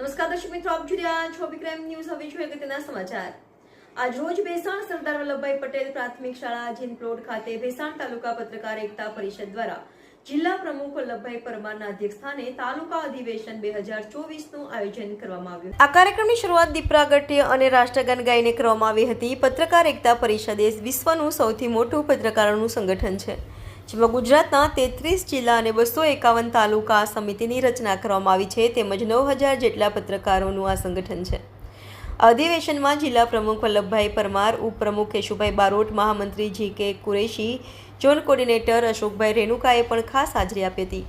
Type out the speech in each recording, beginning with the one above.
નમસ્કાર દર્શક મિત્રો, આપ જોઈ છો વિક્રમ ન્યૂઝ. હવે જોઈએ અગત્યના સમાચાર. આજ રોજ ભેસાણ સરદાર વલ્લભભાઈ પટેલ પ્રાથમિક શાળા જીનપ્લોડ ખાતે ભેસાણ તાલુકા પત્રકાર એકતા પરિષદ દ્વારા જિલ્લા પ્રમુખ વલ્લભભાઈ પરમારના અધ્યક્ષસ્થાને તાલુકા અધિવેશન બે હજાર ચોવીસનું આયોજન કરવામાં આવ્યું. આ કાર્યક્રમની શરૂઆત દીપ પ્રાગટ્ય અને રાષ્ટ્રગાન ગાઈને કરવામાં આવી હતી. પત્રકાર એકતા પરિષદ એ વિશ્વનું સૌથી મોટું પત્રકારોનું સંગઠન છે. જેમાં ગુજરાતના તેત્રીસ જિલ્લા અને બસો એકાવન તાલુકા સમિતિની રચના કરવામાં આવી છે તેમજ નવ હજાર જેટલા પત્રકારોનું આ સંગઠન છે. અધિવેશનમાં જિલ્લા પ્રમુખ વલ્લભભાઈ પરમાર, ઉપપ્રમુખ કેશુભાઈ બારોટ, મહામંત્રી G K Qureshi, zone coordinator અશોકભાઈ રેણુકાએ પણ ખાસ હાજરી આપી હતી.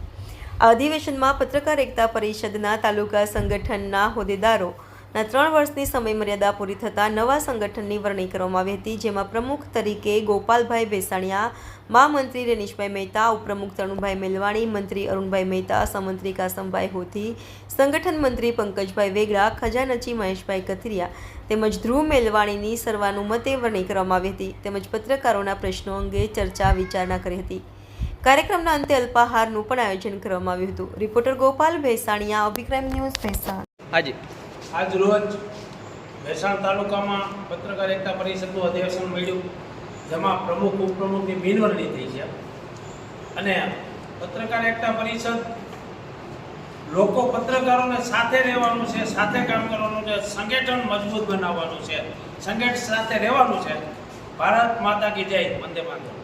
આ અધિવેશનમાં પત્રકાર એકતા પરિષદના તાલુકા સંગઠનના હોદ્દેદારોના ત્રણ વર્ષની સમયમર્યાદા પૂરી થતાં નવા સંગઠનની વરણી કરવામાં આવી હતી, જેમાં પ્રમુખ તરીકે ગોપાલભાઈ ભેસાણિયા મહામંત્રી રેનીશભાઈ મહેતા, ઉપપ્રમુખ તરુણભાઈ મેલવાણી, મંત્રી અરુણભાઈ મહેતા સમંત્રી કાસમભાઈ હોથી સંગઠન મંત્રી પંકજભાઈ વેગડા, ખજાનચી મહેશભાઈ કથિરિયા તેમજ ધ્રુવ મેલવાણીની સર્વાનુમતે વરણી કરવામાં આવી હતી તેમજ પત્રકારોના પ્રશ્નો અંગે ચર્ચા વિચારણા કરી હતી. કાર્યક્રમના અંતે અલ્પાહારનું પણ આયોજન કરવામાં આવ્યું હતું. Reporter Gopal Bhesaniya, Abhikram news Bhesan. હાજી. આજ રોજ ભેસાણ તાલુકામાં પત્રકાર એકતા પરિષદનું અધિવેશન મળ્યું, જેમાં પ્રમુખ, ઉપપ્રમુખની બિનવરણી થઈ છે. અને પત્રકાર એકતા પરિષદ લોકો પત્રકારોને સાથે રહેવાનું છે, સાથે કામ કરવાનું છે, સંગઠન મજબૂત બનાવવાનું છે, સંગઠન સાથે રહેવાનું છે. ભારત માતા કી જય, વંદે માતરમ.